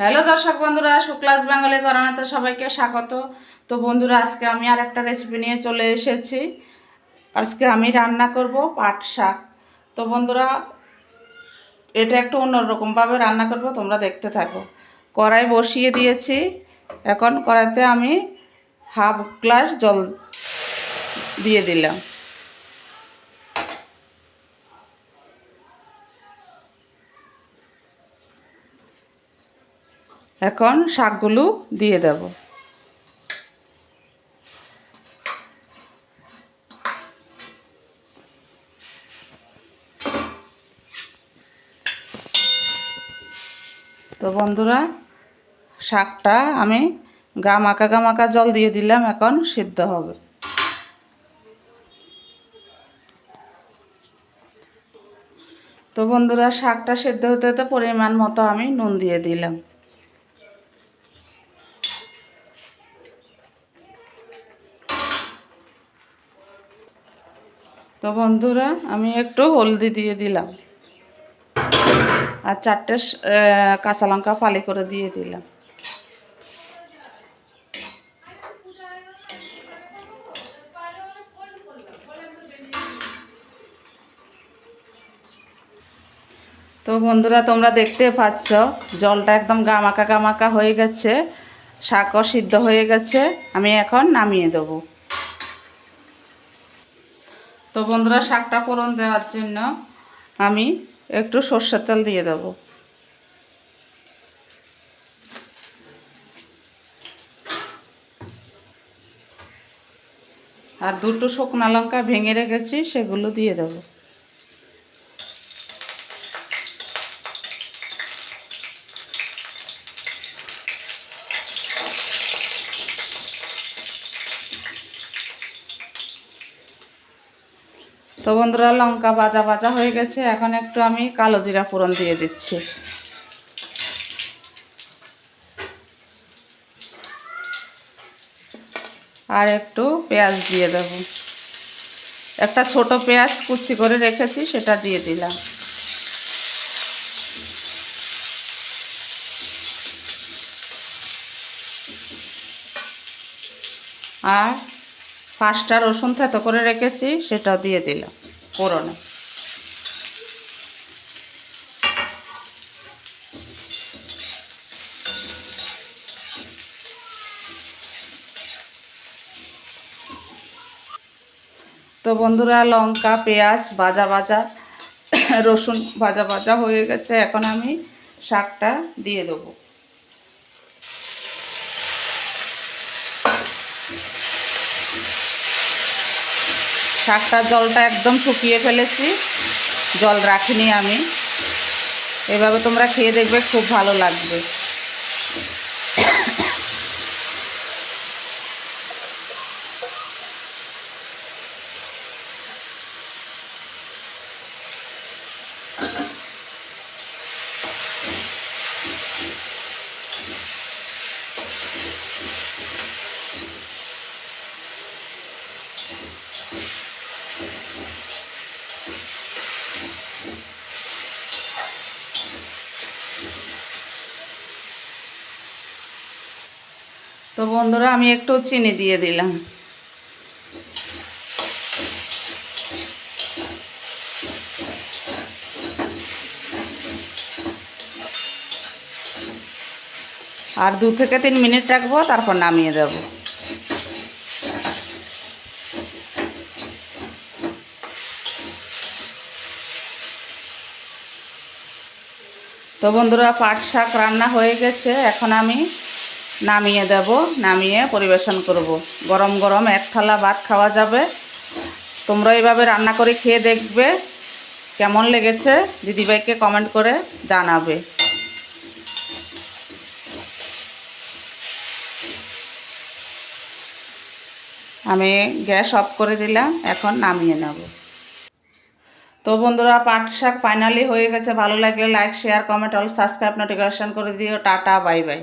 Hello দর্শক বন্ধুরা Shuklas Bengali করানাতে সবাইকে স্বাগত। তো বন্ধুরা, আজকে আমি আর একটা রেসিপি নিয়ে চলে এসেছি। আজকে আমি রান্না করব পাট শাক। তো বন্ধুরা, এটা একটু অন্যরকমভাবে রান্না করব, তোমরা দেখতে থাকো। কড়াই বসিয়ে দিয়েছি। এখন কড়াইতে আমি হাফ গ্লাস জল দিয়ে দিলাম। এখন শাকগুলো দিয়ে দেব। তো বন্ধুরা, শাকটা আমি গামাকা গামাকা জল দিয়ে দিলাম, এখন সিদ্ধ হবে। তো বন্ধুরা, শাকটা সেদ্ধ হতে হতে পরিমাণ মতো আমি নুন দিয়ে দিলাম। তো বন্ধুরা, আমি একটু হলদি দিয়ে দিলাম। আর চারটে কাঁচা লঙ্কা ফালি করে দিয়ে দিলাম। তো বন্ধুরা, তোমরা দেখতে পাচ্ছ, জলটা একদম গামাকা গামাকা হয়ে গেছে, শাকও সিদ্ধ হয়ে গেছে, আমি এখন নামিয়ে দেবো। তো বন্ধুরা, শাকটা ফোড়ন দেওয়ার জন্য আমি একটু সর্ষের তেল দিয়ে দেব। আর দুটো শুকনা লঙ্কা ভেঙে রেখেছি, সেগুলো দিয়ে দেব। তো বন্ধুরা, লঙ্কা ভাজা ভাজা হয়ে গেছে। এখন একটু আমি কালো জিরা ফোড়ন দিয়ে দিচ্ছি। আর একটু পেঁয়াজ দিয়ে দেব। একটা ছোট পেঁয়াজ কুচি করে রেখেছি, সেটা দিয়ে দিলাম। আর পাঁচটা রসুন থেতো করে রেখেছি সেটাও দিয়ে দিলাম ফোড়নে। তো বন্ধুরা, লঙ্কা, পেঁয়াজ, ভাজা ভাজা, রসুন ভাজা ভাজা হয়ে গেছে। এখন আমি শাকটা দিয়ে দেবো। শাকটার জলটা একদম শুকিয়ে ফেলেছি। জল রাখিনি আমি। এভাবে তোমরা খেয়ে দেখবে, খুব ভালো লাগবে। তো বন্ধুরা, আমি একটু চিনি দিয়ে দিলাম। আর দু থেকে তিন মিনিট রাখব, তারপর নামিয়ে দেব। তো বন্ধুরা, পাট শাক রান্না হয়ে গেছে। এখন আমি নামিয়ে দেব, নামিয়ে পরিবেশন করব। গরম গরম এক থালা ভাত খাওয়া যাবে। তোমরা এইভাবে রান্না করে খেয়ে দেখবে কেমন লেগেছে। দিদিভাইকে কমেন্ট করে জানাবে। আমি গ্যাস অফ করে দিলাম, এখন নামিয়ে নেব। তো বন্ধুরা, পাট শাক ফাইনালি হয়ে গেছে। ভালো লাগলে like share comment all subscribe notification করে দিও। Tata bye bye